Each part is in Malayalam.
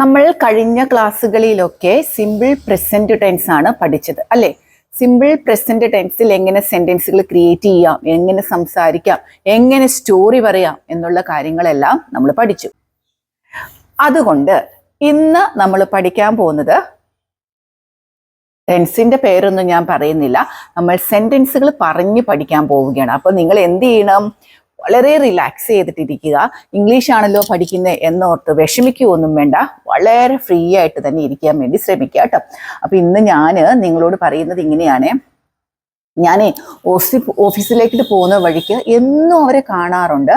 നമ്മൾ കഴിഞ്ഞ ക്ലാസ്സുകളിലൊക്കെ സിമ്പിൾ പ്രസന്റ് ടെൻസ് ആണ് പഠിച്ചത് അല്ലേ? സിമ്പിൾ പ്രസന്റ് ടെൻസിൽ എങ്ങനെ സെന്റൻസുകൾ ക്രിയേറ്റ് ചെയ്യാം എങ്ങനെ സംസാരിക്കാം എങ്ങനെ സ്റ്റോറി പറയാം എന്നുള്ള കാര്യങ്ങളെല്ലാം നമ്മൾ പഠിച്ചു. അതുകൊണ്ട് ഇന്ന് നമ്മൾ പഠിക്കാൻ പോകുന്നത് ടെൻസിന്റെ പേരൊന്നും ഞാൻ പറയുന്നില്ല. നമ്മൾ സെന്റൻസുകൾ പറഞ്ഞ് പഠിക്കാൻ പോവുകയാണ്. അപ്പോൾ നിങ്ങൾ എന്ത് ചെയ്യണം? വളരെ റിലാക്സ് ചെയ്തിട്ടിരിക്കുക. ഇംഗ്ലീഷ് ആണല്ലോ പഠിക്കുന്നത് എന്നോർത്ത് വിഷമിക്കുകയൊന്നും വേണ്ട. വളരെ ഫ്രീ ആയിട്ട് തന്നെ ഇരിക്കാൻ വേണ്ടി ശ്രമിക്കുക കേട്ടോ. അപ്പൊ ഇന്ന് ഞാൻ നിങ്ങളോട് പറയുന്നത് ഇങ്ങനെയാണ്. ഞാൻ ഓഫീസ് ഓഫീസിലേക്ക് പോകുന്ന വഴിക്ക് എന്നും അവരെ കാണാറുണ്ട്.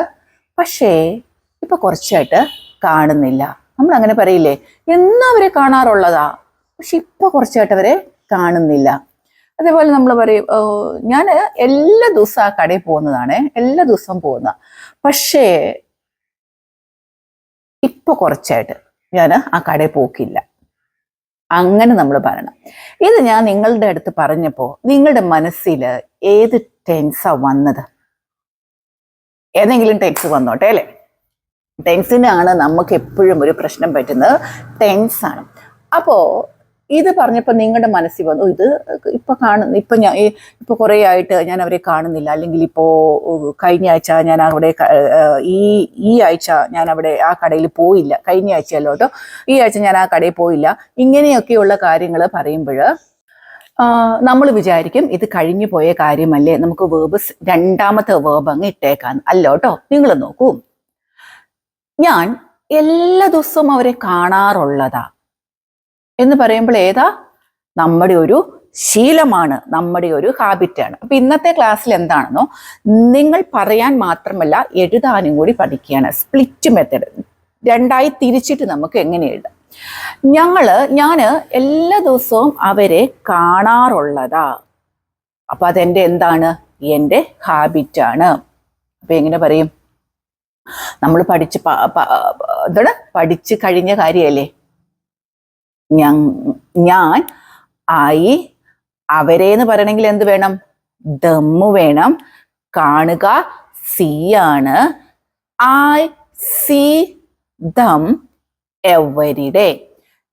പക്ഷേ ഇപ്പൊ കുറച്ചായിട്ട് കാണുന്നില്ല. നമ്മൾ അങ്ങനെ പറയില്ലേ എന്നും അവരെ കാണാറുള്ളതാ? പക്ഷെ ഇപ്പൊ കുറച്ചായിട്ട് അവരെ കാണുന്നില്ല. അതേപോലെ നമ്മൾ പറയും ഞാൻ എല്ലാ ദിവസവും ആ കടയിൽ പോകുന്നതാണ് എല്ലാ ദിവസവും പോകുന്ന. പക്ഷേ ഇപ്പൊ കുറച്ചായിട്ട് ഞാൻ ആ കടയിൽ പോക്കില്ല. അങ്ങനെ നമ്മൾ പറയണം. ഇത് ഞാൻ നിങ്ങളുടെ അടുത്ത് പറഞ്ഞപ്പോൾ നിങ്ങളുടെ മനസ്സിൽ ഏത് ടെൻസാ വന്നത്? ഏതെങ്കിലും ടെൻസ് വന്നോട്ടെ അല്ലേ? ടെൻസിനാണ് നമുക്ക് എപ്പോഴും ഒരു പ്രശ്നം പറ്റുന്നത്. ടെൻസാണ് അപ്പോൾ ഇത് പറഞ്ഞപ്പോൾ നിങ്ങളുടെ മനസ്സിൽ വന്നു ഇത് ഇപ്പൊ കാണുന്നു ഇപ്പൊ ഞാൻ ഈ- ഇപ്പൊ കുറേ ആയിട്ട് ഞാൻ അവരെ കാണുന്നില്ല. അല്ലെങ്കിൽ ഇപ്പോ കഴിഞ്ഞ ആഴ്ച ഞാൻ അവിടെ ഈ ഈ ആഴ്ച ഞാൻ അവിടെ ആ കടയിൽ പോയില്ല. കഴിഞ്ഞ ആഴ്ചയല്ലോ കേട്ടോ ഈ ആഴ്ച ഞാൻ ആ കടയിൽ പോയില്ല. ഇങ്ങനെയൊക്കെയുള്ള കാര്യങ്ങൾ പറയുമ്പോൾ നമ്മൾ വിചാരിക്കും ഇത് കഴിഞ്ഞു പോയ കാര്യമല്ലേ. നമുക്ക് വേബ് രണ്ടാമത്തെ വേബ് അങ്ങ് ഇട്ടേക്കാന്ന് അല്ലോട്ടോ നിങ്ങൾ നോക്കൂ. ഞാൻ എല്ലാ ദിവസവും അവരെ കാണാറുള്ളതാ. എന്ന് പറയുമ്പോൾ ഏതാ? നമ്മുടെ ഒരു ശീലമാണ് നമ്മുടെ ഒരു ഹാബിറ്റാണ് അപ്പൊ ഇന്നത്തെ ക്ലാസ്സിൽ എന്താണെന്നോ നിങ്ങൾ പറയാൻ മാത്രമല്ല എഴുതാനും കൂടി പഠിക്കുകയാണ്. സ്പ്ലിറ്റ് മെത്തേഡ് രണ്ടായി തിരിച്ചിട്ട് നമുക്ക് എങ്ങനെ എഴുതാം? ഞങ്ങൾ ഞാൻ എല്ലാ ദിവസവും അവരെ കാണാറുള്ളതാ. അപ്പൊ അതെന്റെ എന്താണ്? എന്റെ ഹാബിറ്റാണ് അപ്പൊ എങ്ങനെ പറയും? നമ്മൾ പഠിച്ച് എന്താണ്? പഠിച്ച് കഴിഞ്ഞ കാര്യമല്ലേ? ഞാൻ ഐ അവരെ എന്ന് പറയണമെങ്കിൽ എന്ത് വേണം? ദമ്മു വേണം. കാണുക സി ആണ്. I see them every day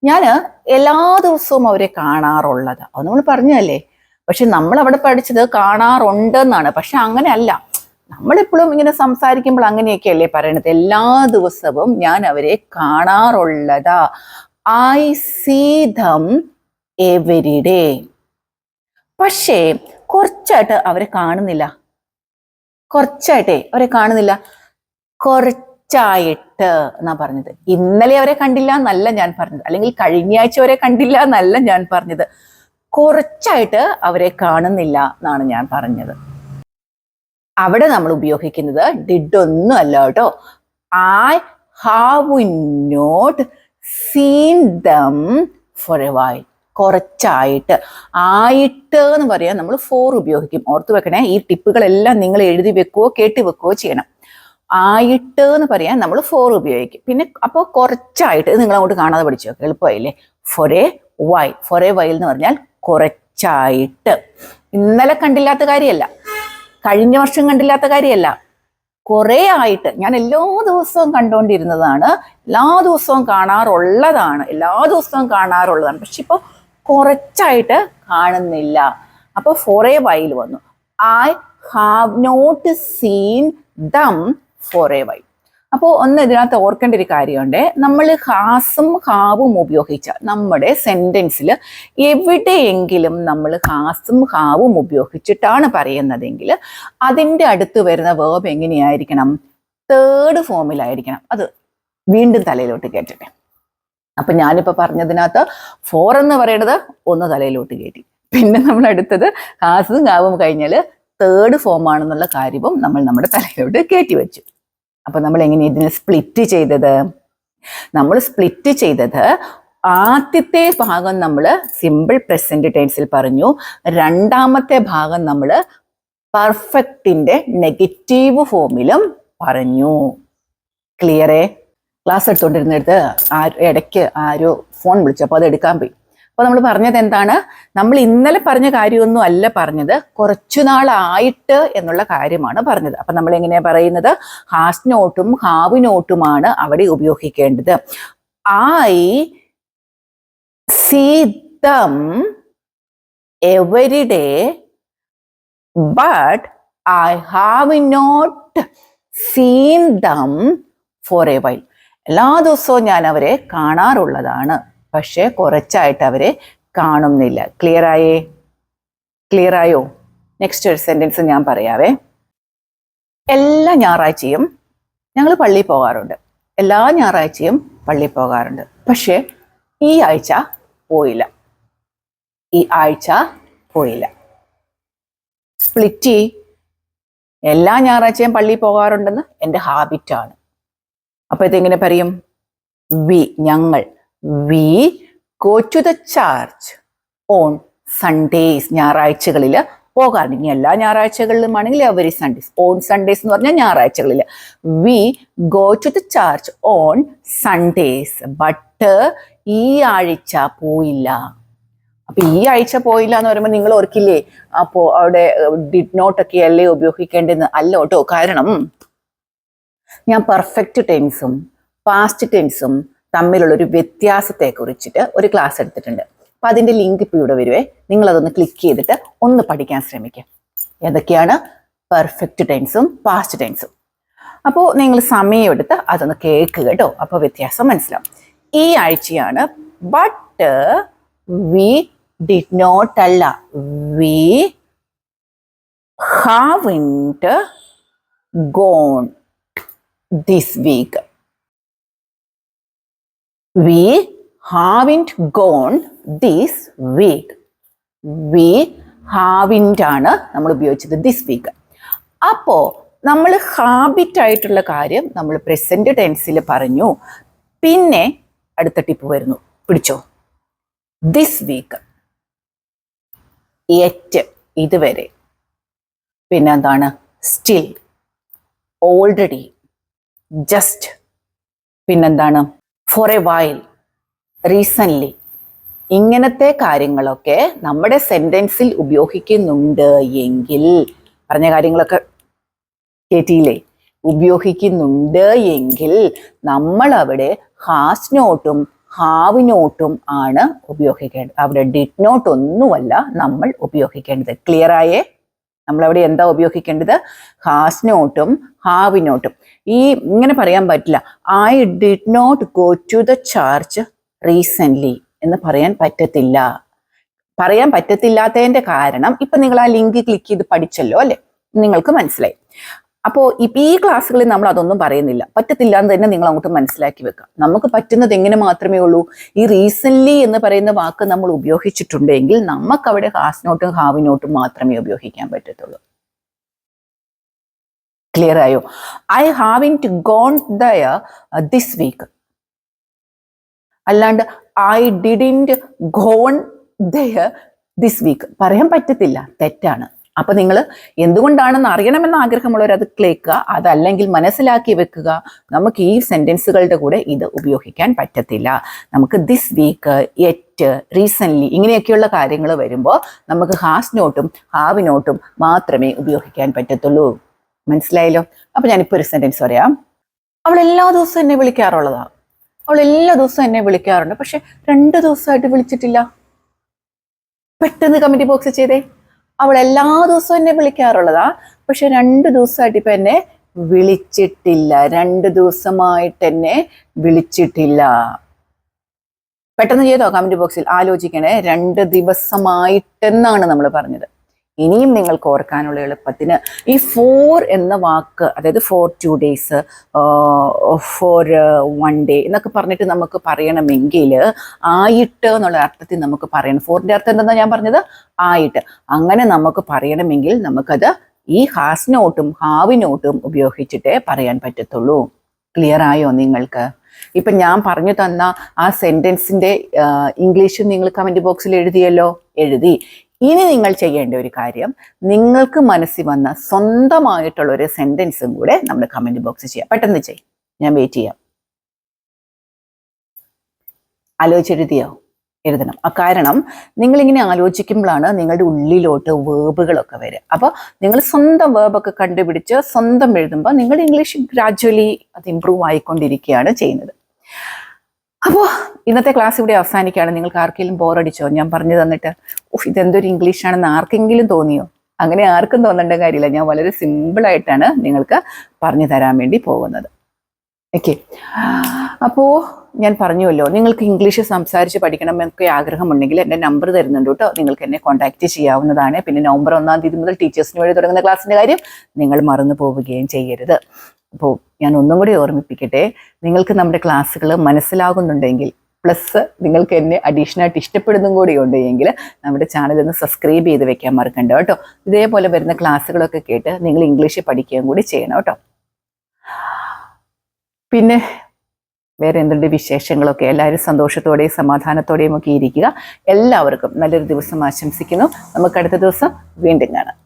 ഞാൻ എല്ലാ ദിവസവും അവരെ കാണാറുള്ളത്. അത് നമ്മൾ പറഞ്ഞതല്ലേ? പക്ഷെ നമ്മൾ അവിടെ പഠിച്ചത് കാണാറുണ്ട് കാണാറുണ്ടെന്നാണ്. പക്ഷെ അങ്ങനെയല്ല. നമ്മളെപ്പോഴും ഇങ്ങനെ സംസാരിക്കുമ്പോൾ അങ്ങനെയൊക്കെയല്ലേ പറയണത്? എല്ലാ ദിവസവും ഞാൻ അവരെ കാണാറുള്ളതാ. I see them every day പക്ഷേ കുറച്ചായിട്ട് അവരെ കാണുന്നില്ല. കുറച്ചായിട്ടേ അവരെ കാണുന്നില്ല. കുറച്ചായിട്ട് എന്നാ പറഞ്ഞത്? ഇന്നലെ അവരെ കണ്ടില്ല എന്നല്ല ഞാൻ പറഞ്ഞത്. അല്ലെങ്കിൽ കഴിഞ്ഞ ആഴ്ച അവരെ കണ്ടില്ല എന്നല്ല ഞാൻ പറഞ്ഞത്. കുറച്ചായിട്ട് അവരെ കാണുന്നില്ല എന്നാണ് ഞാൻ പറഞ്ഞത്. അവിടെ നമ്മൾ ഉപയോഗിക്കുന്നത് ഡിഡ് ഒന്നും അല്ല കേട്ടോ. I have not seen them for a while കുറച്ചായിട്ട്. ആയിട്ട് എന്ന് പറയാൻ നമ്മൾ ഫോർ ഉപയോഗിക്കും. ഓർത്ത് വെക്കണേ ഈ ടിപ്പുകളെല്ലാം നിങ്ങൾ എഴുതി വെക്കുകയോ കേട്ടി വെക്കുകയോ ചെയ്യണം. ആയിട്ട് എന്ന് പറയാൻ നമ്മൾ ഫോർ ഉപയോഗിക്കും. പിന്നെ അപ്പോൾ കുറച്ചായിട്ട് നിങ്ങൾ അങ്ങോട്ട് കാണാതെ പഠിച്ചു എളുപ്പമായില്ലേ? For a while for a while എന്ന് പറഞ്ഞാൽ കുറച്ചായിട്ട്. ഇന്നലെ കണ്ടില്ലാത്ത കാര്യമല്ല. കഴിഞ്ഞ വർഷം കണ്ടില്ലാത്ത കാര്യമല്ല. കുറേ ആയിട്ട് ഞാൻ എല്ലാ ദിവസവും കണ്ടുകൊണ്ടിരുന്നതാണ് എല്ലാ ദിവസവും കാണാറുള്ളതാണ്. എല്ലാ ദിവസവും കാണാറുള്ളതാണ്. പക്ഷെ ഇപ്പോൾ കുറച്ചായിട്ട് കാണുന്നില്ല. അപ്പോൾ ഫോറേ വൈൽ വന്നു. I have not seen them for a while അപ്പോൾ ഒന്ന് ഇതിനകത്ത് ഓർക്കേണ്ട ഒരു കാര്യമുണ്ട്. നമ്മൾ ഹാസും ഹാവും ഉപയോഗിച്ച നമ്മുടെ സെന്റൻസിൽ എവിടെയെങ്കിലും നമ്മൾ ഹാസും ഹാവും ഉപയോഗിച്ചിട്ടാണ് പറയുന്നതെങ്കിൽ അതിന്റെ അടുത്ത് വരുന്ന വേർബ് എങ്ങനെയായിരിക്കണം? തേർഡ് ഫോമിലായിരിക്കണം അത് വീണ്ടും തലയിലോട്ട് കയറ്റട്ടെ അപ്പം ഞാനിപ്പോൾ പറഞ്ഞതിനകത്ത് ഫോർ എന്ന് പറയുന്നത് ഒന്ന് തലയിലോട്ട് കയറ്റി പിന്നെ നമ്മൾ അടുത്തത് ഹാസും ഹാവും കഴിഞ്ഞാൽ തേർഡ് ഫോമാണെന്നുള്ള കാര്യവും നമ്മൾ നമ്മുടെ തലയിലോട്ട് കയറ്റി വെച്ചു. അപ്പൊ നമ്മൾ എങ്ങനെ ഇതിനെ സ്പ്ലിറ്റ് ചെയ്തത്? നമ്മൾ സ്പ്ലിറ്റ് ചെയ്തത് ആദ്യത്തെ ഭാഗം നമ്മൾ സിമ്പിൾ പ്രസന്റ് ടെൻസിൽ പറഞ്ഞു. രണ്ടാമത്തെ ഭാഗം നമ്മൾ പെർഫെക്റ്റിന്റെ നെഗറ്റീവ് ഫോമിലും പറഞ്ഞു. ക്ലിയറേ ക്ലാസ് എടുത്തുകൊണ്ടിരുന്നിടത്ത് ആ ഇടയ്ക്ക് ആരോ ഫോൺ വിളിച്ചു അപ്പോൾ അത് എടുക്കാൻ പോയി. അപ്പോൾ നമ്മൾ പറഞ്ഞത് എന്താണ്? നമ്മൾ ഇന്നലെ പറഞ്ഞ കാര്യമൊന്നും അല്ല പറഞ്ഞത്. കുറച്ചു നാളായിട്ട് എന്നുള്ള കാര്യമാണ് പറഞ്ഞത്. അപ്പം നമ്മൾ എങ്ങനെയാ പറയുന്നത്? ഹാസ്നോട്ടും ഹാവിനോട്ടുമാണ് ഹാവ് നോട്ടുമാണ് അവിടെ ഉപയോഗിക്കേണ്ടത്. I see them but I have not seen them for a while എല്ലാ ദിവസവും ഞാൻ അവരെ കാണാറുള്ളതാണ്. പക്ഷെ കുറച്ചായിട്ട് അവരെ കാണുന്നില്ല. ക്ലിയർ ആയോ? നെക്സ്റ്റ് ഒരു സെന്റൻസ് ഞാൻ പറയാവേ. എല്ലാ ഞായറാഴ്ചയും ഞങ്ങൾ പള്ളിയിൽ പോകാറുണ്ട്. എല്ലാ ഞായറാഴ്ചയും പള്ളിയിൽ പോകാറുണ്ട്. പക്ഷേ ഈ ആഴ്ച പോയില്ല. ഈ ആഴ്ച പോയില്ല. സ്പ്ലിറ്റി എല്ലാ ഞായറാഴ്ചയും പള്ളിയിൽ പോകാറുണ്ടെന്ന് എന്റെ ഹാബിറ്റാണ് അപ്പൊ ഇതെങ്ങനെ പറയും? വി ഞങ്ങൾ. We go to the church on Sundays ഞായറാഴ്ചകളിൽ പോകാറുണ്ട്. ഇനി എല്ലാ ഞായറാഴ്ചകളിലും ആണെങ്കിൽ എവറി സൺഡേസ് ഓൺ സൺഡേസ് എന്ന് പറഞ്ഞാൽ ഞായറാഴ്ചകളിൽ. We go to the church on Sundays but ഈ ആഴ്ച പോയില്ല. അപ്പൊ ഈ ആഴ്ച പോയില്ല എന്ന് പറയുമ്പോൾ നിങ്ങൾ ഓർക്കില്ലേ അപ്പോ അവിടെ ഡിഡ് നോട്ട് ഒക്കെ അല്ലേ ഉപയോഗിക്കേണ്ടതെന്ന്? അല്ല കേട്ടോ കാരണം ഞാൻ പെർഫെക്റ്റ് ടെൻസും പാസ്റ്റ് ടെൻസും തമ്മിലുള്ള ഒരു വ്യത്യാസത്തെ കുറിച്ചിട്ട് ഒരു ക്ലാസ് എടുത്തിട്ടുണ്ട്. അപ്പൊ അതിന്റെ ലിങ്ക് ഇപ്പൊ ഇവിടെ വരുവേ. നിങ്ങൾ അതൊന്ന് ക്ലിക്ക് ചെയ്തിട്ട് ഒന്ന് പഠിക്കാൻ ശ്രമിക്കുക ഏതൊക്കെയാണ്? പെർഫെക്റ്റ് ടെൻസും പാസ്റ്റ് ടെൻസും അപ്പോൾ നിങ്ങൾ സമയമെടുത്ത് അതൊന്ന് കേൾക്കുക കേട്ടോ. അപ്പോൾ വ്യത്യാസം മനസ്സിലാവും. ഈ ആഴ്ചയാണ് ബട്ട് വി ഡിഡ് നോട്ട് അല്ല we haven't gone this week. We haven't gone this week. We haven't ആണ് നമ്മൾ ഉപയോഗിച്ചത് ദിസ് വീക്ക് അപ്പോൾ നമ്മൾ ഹാബിറ്റ് ആയിട്ടുള്ള കാര്യം നമ്മൾ പ്രസന്റ് ടെൻസിൽ പറഞ്ഞു. പിന്നെ അടുത്ത ടിപ്പ് വരുന്നു. പിടിച്ചോ. ദിസ് വീക്ക് എറ്റ് ഇതുവരെ. പിന്നെ എന്താണ്? സ്റ്റിൽ ഓൾറെഡി ജസ്റ്റ് പിന്നെന്താണ് ഫോർ എ വൈൽ റീസൺലി ഇങ്ങനത്തെ കാര്യങ്ങളൊക്കെ നമ്മുടെ സെന്റൻസിൽ ഉപയോഗിക്കുന്നുണ്ട് എങ്കിൽ പറഞ്ഞ കാര്യങ്ങളൊക്കെ കേട്ടിയില്ലേ? ഉപയോഗിക്കുന്നുണ്ട് എങ്കിൽ നമ്മൾ അവിടെ ഹാസ് നോട്ടും ഹാവിനോട്ടും ആണ് ഉപയോഗിക്കേണ്ടത്. അവിടെ ഡിഡ് നോട്ട് ഒന്നുമല്ല നമ്മൾ ഉപയോഗിക്കേണ്ടത്. ക്ലിയർ ആയേ? നമ്മളവിടെ എന്താ ഉപയോഗിക്കേണ്ടത്? ഹാസ് നോട്ടും ഹാവ് ഈ ഇങ്ങനെ പറയാൻ പറ്റില്ല. I did not go to the church recently എന്ന് പറയാൻ പറ്റത്തില്ല. പറയാൻ പറ്റത്തില്ലാത്തതിന്റെ കാരണം ഇപ്പം നിങ്ങൾ ആ ലിങ്ക് ക്ലിക്ക് ചെയ്ത് പഠിച്ചല്ലോ അല്ലേ? നിങ്ങൾക്ക് മനസ്സിലായി. അപ്പോൾ ഈ ക്ലാസ്സുകളിൽ നമ്മൾ അതൊന്നും പറയുന്നില്ല. പറ്റത്തില്ല എന്ന് തന്നെ നിങ്ങൾ അങ്ങോട്ട് മനസ്സിലാക്കി വെക്കുക. നമുക്ക് പറ്റുന്നത് എങ്ങനെ മാത്രമേ ഉള്ളൂ? ഈ റീസെന്റ്ലി എന്ന് പറയുന്ന വാക്ക് നമ്മൾ ഉപയോഗിച്ചിട്ടുണ്ടെങ്കിൽ നമുക്ക് അവിടെ ഹാസ് നോട്ടും ഹാവി നോട്ടും മാത്രമേ ഉപയോഗിക്കാൻ പറ്റത്തുള്ളൂ. ക്ലിയർ ആയോ? I haven't gone there this week അല്ലാണ്ട് I didn't gone there this week പറയാൻ പറ്റത്തില്ല. തെറ്റാണ്. അപ്പൊ നിങ്ങൾ എന്തുകൊണ്ടാണെന്ന് അറിയണമെന്ന് ആഗ്രഹമുള്ളവർ അത് ക്ലേക്കുക അതല്ലെങ്കിൽ മനസ്സിലാക്കി വെക്കുക. നമുക്ക് ഈ സെന്റൻസുകളുടെ കൂടെ ഇത് ഉപയോഗിക്കാൻ പറ്റത്തില്ല. നമുക്ക് ദിസ് വീക്ക് എറ്റ് റീസെന്റ് ഇങ്ങനെയൊക്കെയുള്ള കാര്യങ്ങൾ വരുമ്പോൾ നമുക്ക് ഹാസ് നോട്ടും ഹാവ് നോട്ടും മാത്രമേ ഉപയോഗിക്കാൻ പറ്റത്തുള്ളൂ. മനസ്സിലായല്ലോ? അപ്പൊ ഞാനിപ്പോ ഒരു സെന്റൻസ് പറയാം. അവൾ എല്ലാ ദിവസവും എന്നെ വിളിക്കാറുള്ളതാ. അവൾ എല്ലാ ദിവസവും എന്നെ വിളിക്കാറുണ്ട്. പക്ഷെ രണ്ട് ദിവസമായിട്ട് വിളിച്ചിട്ടില്ല. പെട്ടെന്ന് കമന്റ് ബോക്സ് ചെയ്തേ. അവൾ എല്ലാ ദിവസവും എന്നെ വിളിക്കാറുള്ളതാ. പക്ഷെ രണ്ട് ദിവസമായിട്ട് ഇപ്പൊ എന്നെ വിളിച്ചിട്ടില്ല. രണ്ട് ദിവസമായിട്ട് എന്നെ വിളിച്ചിട്ടില്ല. പെട്ടെന്ന് ചെയ്തോ കമന്റ് ബോക്സിൽ? ആലോചിക്കണേ. രണ്ട് ദിവസമായിട്ടെന്നാണ് നമ്മൾ പറഞ്ഞത്. ഇനിയും നിങ്ങൾക്ക് ഓർക്കാനുള്ള എളുപ്പത്തിന് ഈ ഫോർ എന്ന വാക്ക് അതായത് for two days for one day എന്നൊക്കെ പറഞ്ഞിട്ട് നമുക്ക് പറയണമെങ്കിൽ ആയിട്ട് എന്നുള്ള അർത്ഥത്തിൽ നമുക്ക് പറയണം. ഫോറിന്റെ അർത്ഥം എന്താ ഞാൻ പറഞ്ഞത്? ആയിട്ട്. അങ്ങനെ നമുക്ക് പറയണമെങ്കിൽ നമുക്കത് ഈ ഹാസ് നോട്ടും ഹാവി നോട്ടും ഉപയോഗിച്ചിട്ടേ പറയാൻ പറ്റത്തുള്ളൂ. ക്ലിയർ ആയോ നിങ്ങൾക്ക്? ഇപ്പൊ ഞാൻ പറഞ്ഞു തന്ന ആ സെന്റൻസിന്റെ ഇംഗ്ലീഷും നിങ്ങൾ കമന്റ് ബോക്സിൽ എഴുതിയല്ലോ? എഴുതി. ഇനി നിങ്ങൾ ചെയ്യേണ്ട ഒരു കാര്യം നിങ്ങൾക്ക് മനസ്സിൽ വന്ന സ്വന്തമായിട്ടുള്ള ഒരു സെന്റൻസും കൂടെ നമ്മൾ കമന്റ് ബോക്സിൽ ചെയ്യാം. പെട്ടെന്ന് ചെയ്യും. ഞാൻ വെയിറ്റ് ചെയ്യാം. ആലോചിച്ചെഴുതിയോ? എഴുതണം. ആ കാരണം നിങ്ങളിങ്ങനെ ആലോചിക്കുമ്പോഴാണ് നിങ്ങളുടെ ഉള്ളിലോട്ട് വേബുകളൊക്കെ വരിക. അപ്പോൾ നിങ്ങൾ സ്വന്തം വേബൊക്കെ കണ്ടുപിടിച്ച് സ്വന്തം എഴുതുമ്പോൾ നിങ്ങളുടെ ഇംഗ്ലീഷ് ഗ്രാജ്വലി അത് ഇമ്പ്രൂവ് ആയിക്കൊണ്ടിരിക്കുകയാണ് ചെയ്യുന്നത്. അപ്പോൾ ഇന്നത്തെ ക്ലാസ് ഇവിടെ അവസാനിക്കുകയാണ്. നിങ്ങൾക്ക് ആർക്കെങ്കിലും ബോറടിച്ചോ ഞാൻ പറഞ്ഞു തന്നിട്ട് ഉഫ് ഇതെന്തൊരു ഇംഗ്ലീഷാണെന്ന് ആർക്കെങ്കിലും തോന്നിയോ? അങ്ങനെ ആർക്കും തോന്നേണ്ട കാര്യമില്ല. ഞാൻ വളരെ സിമ്പിളായിട്ടാണ് നിങ്ങൾക്ക് പറഞ്ഞു തരാൻ വേണ്ടി പോകുന്നത്. ഓക്കെ അപ്പോൾ ഞാൻ പറഞ്ഞുവല്ലോ നിങ്ങൾക്ക് ഇംഗ്ലീഷ് സംസാരിച്ച് പഠിക്കണമെന്നൊക്കെ ആഗ്രഹമുണ്ടെങ്കിൽ എന്റെ നമ്പർ തരുന്നുണ്ട് കേട്ടോ. നിങ്ങൾക്ക് എന്നെ കോൺടാക്റ്റ് ചെയ്യാവുന്നതാണ്. പിന്നെ നവംബർ ഒന്നാം തീയതി മുതൽ ടീച്ചേഴ്സിന് വഴി തുടങ്ങുന്ന ക്ലാസ്സിന്റെ കാര്യം നിങ്ങൾ മറന്നു പോവുകയും ചെയ്യരുത്. അപ്പോൾ ഞാൻ ഒന്നും കൂടി ഓർമ്മിപ്പിക്കട്ടെ നിങ്ങൾക്ക് നമ്മുടെ ക്ലാസ്സുകൾ മനസ്സിലാകുന്നുണ്ടെങ്കിൽ പ്ലസ് നിങ്ങൾക്ക് എന്നെ അഡീഷണലായിട്ട് ഇഷ്ടപ്പെടുന്നതും കൂടി ഉണ്ടെങ്കിൽ നമ്മുടെ ചാനൽ ഒന്ന് സബ്സ്ക്രൈബ് ചെയ്ത് വെക്കാൻ മറക്കണ്ട കേട്ടോ. ഇതേപോലെ വരുന്ന ക്ലാസ്സുകളൊക്കെ കേട്ട് നിങ്ങൾ ഇംഗ്ലീഷ് പഠിക്കുകയും കൂടി ചെയ്യണം കേട്ടോ. പിന്നെ വേറെ എന്തുണ്ട് വിശേഷങ്ങളൊക്കെ? എല്ലാവരും സന്തോഷത്തോടെയും സമാധാനത്തോടെയും ഒക്കെ ഇരിക്കുക. എല്ലാവർക്കും നല്ലൊരു ദിവസം ആശംസിക്കുന്നു. നമുക്ക് അടുത്ത ദിവസം വീണ്ടും കാണാം.